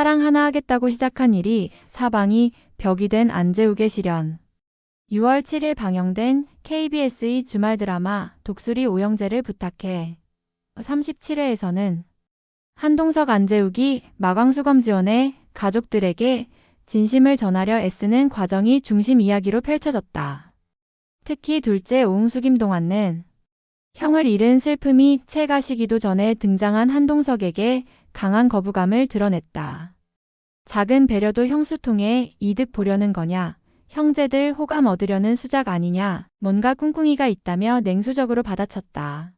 사랑 하나 하겠다고 시작한 일이 사방이 벽이 된 안재욱의 시련. 6월 7일 방영된 KBS의 주말 드라마 독수리 오영재를 부탁해 37회에서는 한동석 안재욱이 마광수검 지원해 가족들에게 진심을 전하려 애쓰는 과정이 중심 이야기로 펼쳐졌다. 특히 둘째 오웅수 김동완은 형을 잃은 슬픔이 채 가시기도 전에 등장한 한동석에게 강한 거부감을 드러냈다. 작은 배려도 형수 통해 이득 보려는 거냐, 형제들 호감 얻으려는 수작 아니냐, 뭔가 꿍꿍이가 있다며 냉소적으로 받아쳤다.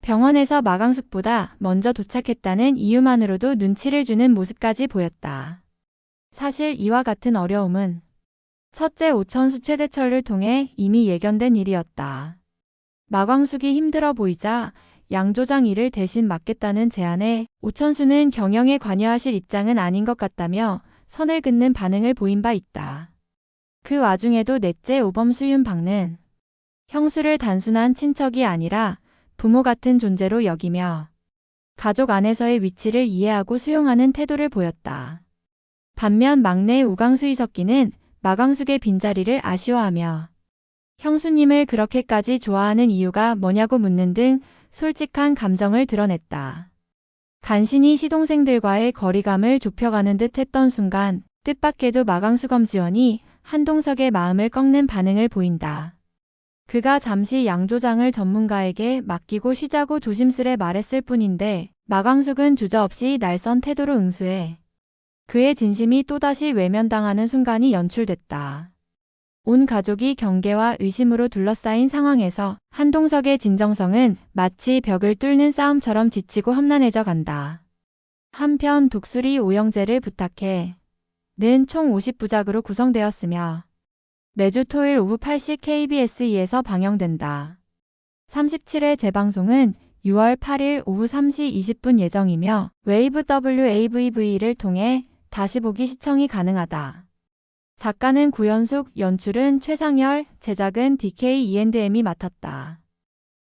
병원에서 마강숙보다 먼저 도착했다는 이유만으로도 눈치를 주는 모습까지 보였다. 사실 이와 같은 어려움은 첫째 오천수 최대철을 통해 이미 예견된 일이었다. 마광숙이 힘들어 보이자 양조장 일을 대신 맡겠다는 제안에 오천수는 경영에 관여하실 입장은 아닌 것 같다며 선을 긋는 반응을 보인 바 있다. 그 와중에도 넷째 오범수 윤박는 형수를 단순한 친척이 아니라 부모 같은 존재로 여기며 가족 안에서의 위치를 이해하고 수용하는 태도를 보였다. 반면 막내 우강수 이석기는 마광숙의 빈자리를 아쉬워하며 형수님을 그렇게까지 좋아하는 이유가 뭐냐고 묻는 등 솔직한 감정을 드러냈다. 간신히 시동생들과의 거리감을 좁혀가는 듯 했던 순간 뜻밖에도 마광수검 지원이 한동석의 마음을 꺾는 반응을 보인다. 그가 잠시 양조장을 전문가에게 맡기고 쉬자고 조심스레 말했을 뿐인데 마광숙은 주저없이 날선 태도로 응수해 그의 진심이 또다시 외면당하는 순간이 연출됐다. 온 가족이 경계와 의심으로 둘러싸인 상황에서 한동석의 진정성은 마치 벽을 뚫는 싸움처럼 지치고 험난해져 간다. 한편 독수리 오영재를 부탁해 는 총 50부작으로 구성되었으며 매주 토요일 오후 8시 KBS2에서 방영된다. 37회 재방송은 6월 8일 오후 3시 20분 예정이며 웨이브 WAVV를 통해 다시 보기 시청이 가능하다. 작가는 구연숙, 연출은 최상열, 제작은 DK E&M이 맡았다.